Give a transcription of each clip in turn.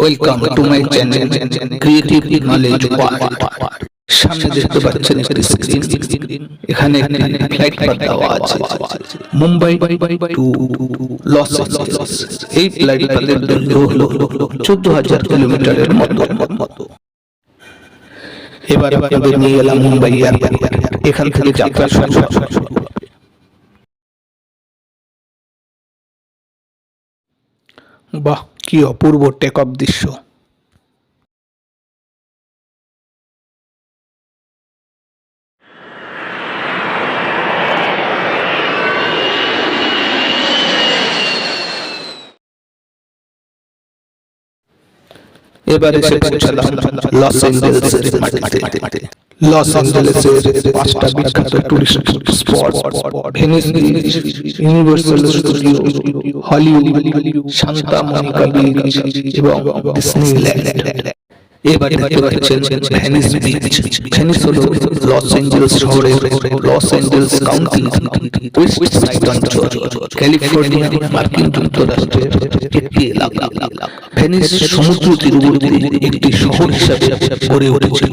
Welcome to my channel creative knowledge সামনে দেখতে পাচ্ছেন একটি স্ক্রিন এখানে একটি ফ্লাইট পাথ দেওয়া আছে। মুম্বাই টু লস এঞ্জেলস এই ফ্লাইট পাথের দৈর্ঘ্য হলো চোদ্দ হাজার কিলোমিটারের মতো। এবার আপনাদের নিয়ে এলাম মুম্বাই এখান থেকে যাত্রা শুরু বাহ! কি অপূর্ব টেক অফ দৃশ্য? এবারে সে পৌঁছালাম লস এঞ্জেলসের মাটিতে লস এঞ্জেলসের পাঁচটা বিখ্যাত tourist spot Venice Universal studio Hollywood Santa Monica beach এবং ডিসনিল্যান্ড এবার ভেনিস বিচ। ভেনিস হলো লস এঞ্জেলস শহরের Los Angeles county. West side অঞ্চল ক্যালিফোর্নিয়া মার্কিন যুক্তরাষ্ট্রের একটি এলাকা। ভেনিস সমুদ্র তীরবর্তী একটি শহর হিসাবে গড়ে উঠেছিল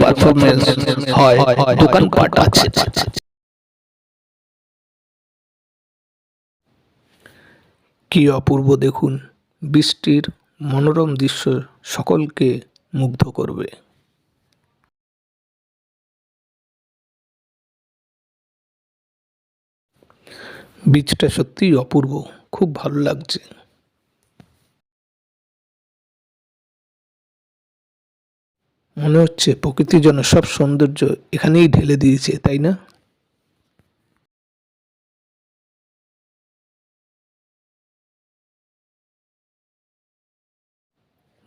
পারফরমেন্স হয় দোকানপাট আছে। কি অপূর্ব দেখুন, বৃষ্টির মনোরম দৃশ্য সকলকে মুগ্ধ করবে। বীজটা সত্যিই অপূর্ব, খুব ভালো লাগছে। মনে হচ্ছে প্রকৃতির জন্য সব সৌন্দর্য এখানেই ঢেলে দিয়েছে, তাই না?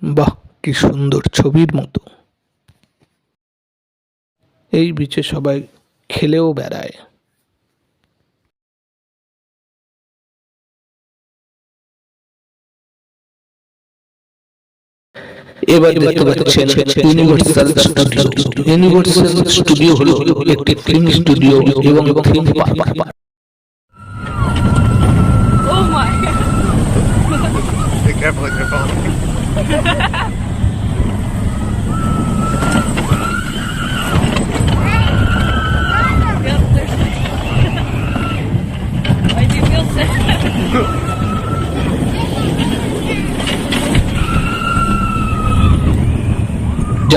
বাহ, কি সুন্দর ছবির মতো। এই বিচে সবাই খেলেও বেড়ায়। এবার দেখতে পাচ্ছেন ইউনিভার্সাল স্টুডিও ইউনিভার্সাল স্টুডিও হলো একটি ফিল্ম স্টুডিও এবং film park Oh. Be careful with your phone.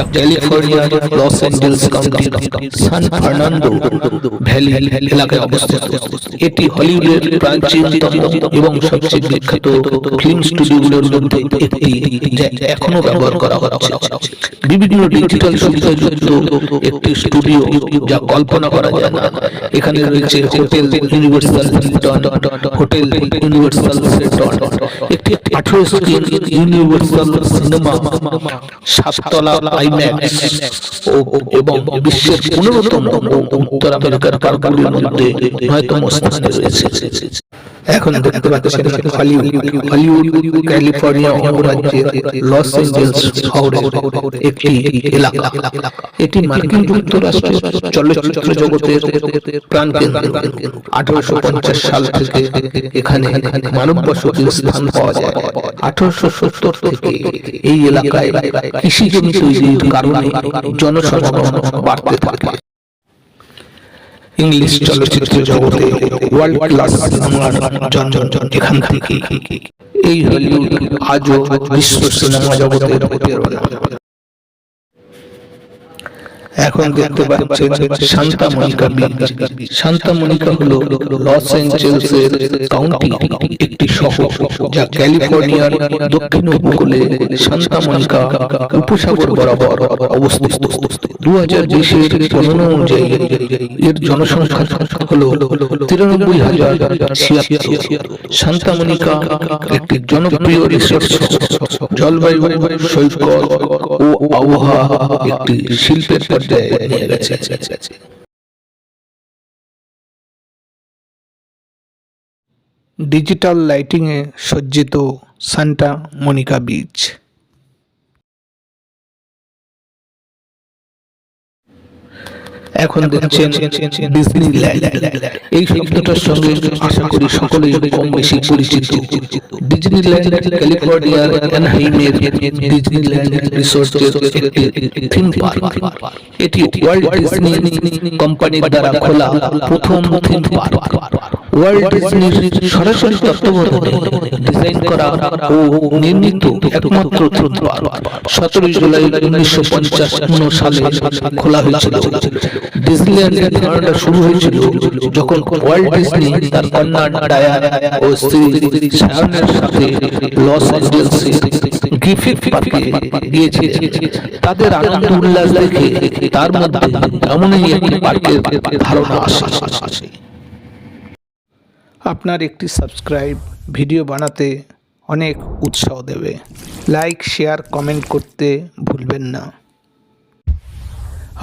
যা ক্যালিফোর্নিয়ার Los county San Fernando valley এলাকায় অবস্থিত। এটি হলিউডের প্রাচীনতম এবং সবচেয়ে বিখ্যাত ফিল্ম স্টুডিওগুলোর মধ্যে একটি যা এখনও ব্যবহার করা হচ্ছে। বিভিন্ন ডিজিটাল সুবিধাযুক্ত একটি স্টুডিও যা কল্পনা করা যায় না। এখানে রয়েছে হোটেল ইউনিভার্সাল হোটেল ইউনিভার্সাল একটি আঠারো স্ক্রিন ইউনিভার্সাল সিনেমা সাততলা আইম্যাক্স এবং বিশ্বের পনেরোতম উত্তর আমেরিকার পার্কগুলির মধ্যে নয়তম স্থানে রয়েছে এখন দেখতে পাচ্ছেন হলিউড হলিউড ক্যালিফোর্নিয়া অঙ্গরাজ্যের লস এঞ্জেলস শহরের একটি এলাকা। এটি মার্কিন যুক্তরাষ্ট্রের চলচ্চিত্র জগতের প্রাণকেন্দ্র। আঠারোশো পঞ্চাশ সাল থেকে এখানে মানব বসতির স্থান পাওয়া যায়। আঠারোশো সত্তর থেকে এই এলাকায় কৃষি জমি তৈরির কারণে জনসমাগম বাড়তে থাকে। ইংলিশ চলচ্চিত্র জগতে ওয়ার্ল্ড ক্লাস সিনেমার জনজন এখান থেকে। এই হলিউড আজও বিশ্ব সিনেমা জগতের প্রেরণা এখন দেখতে পাচ্ছেন Santa Monica beach Santa Monica হলো লস অ্যাঞ্জেলসের কাউন্টি একটি শহর যা ক্যালিফোর্নিয়ার দক্ষিণ উপকূলে সান্তা মনিকা উপসাগর বরাবর অবস্থিত। দু হাজার বিশের গণনা অনুযায়ী এর জনসংখ্যা হল তিরানব্বই হাজার সান্তা মনিকা একটি জনপ্রিয় রিসোর্ট জলবায়ু সৈকত ও আবহাওয়া একটি শিল্পের পর্যায়ে নিয়ে গেছে ডিজিটাল লাইটিংয়ে সজ্জিত সান্টা মনিকা বিচ এখন দেখছেন ডিজনিল্যান্ড এই শব্দটার সঙ্গে আশা করি সকলেই কম বেশি পরিচিত। ডিজনিল্যান্ড ক্যালিফোর্নিয়ার অ্যানহাইমের ডিজনিল্যান্ড রিসোর্টের একটি থিম পার্ক এটি ওয়ার্ল্ড ডিজনি কোম্পানির দ্বারা খোলা প্রথম থিম পার্ক ওয়ার্ল্ড ডিজনির সরাসরি তত্ত্বাবধানে ডিজাইন করা ও নির্মিত একমাত্র থিম সতেরোই জুলাই উনিশশো পঞ্চান্ন সালে খোলা হয়েছিল। ডিজনিল্যান্ডের ধারণা শুরু হয়েছিল যখন ওয়ার্ল্ড ডিজনি তার কন্যা ডায়ান ও স্ত্রী শায়নের সাথে লস অ্যাঞ্জেলসে গ্রিফিথ পার্কে গিয়েছিলেন। তাদের আনন্দ উল্লাস দেখে তার মধ্যে এমনই একটি পার্কের ধারণা আসে। আপনার একটি সাবস্ক্রাইব ভিডিও বানাতে অনেক উৎসাহ দেবে। লাইক শেয়ার কমেন্ট করতে ভুলবেন না।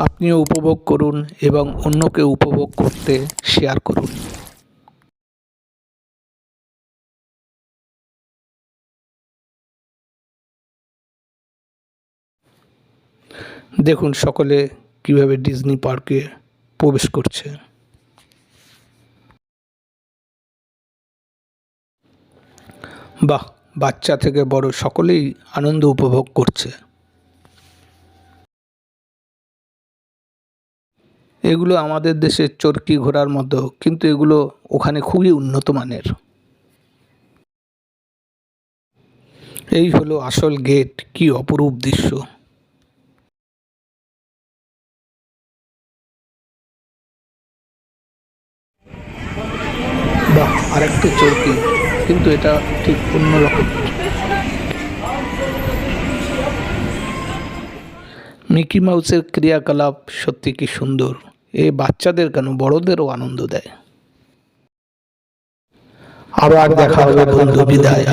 আপনিও উপভোগ করুন এবং অন্যকে উপভোগ করতে শেয়ার করুন। দেখুন সকলে কীভাবে ডিজনি পার্কে প্রবেশ করছে। বাহ, বাচ্চা থেকে বড় সকলেই আনন্দ উপভোগ করছে। এগুলো আমাদের দেশের চরকি ঘোড়ার মতো, কিন্তু এগুলো ওখানে খুবই উন্নত মানের। এই হলো আসল গেট, কি অপরূপ দৃশ্য। বাহ, আরেকটি চরকি। কিন্তু এটা ঠিক অন্যরকম মিকি মাউসের ক্রিয়াকলাপ সত্যি কি সুন্দর? এ বাচ্চাদের কেন, বড়দেরও আনন্দ দেয়? আবার দেখা হবে বন্ধু, বিদায়।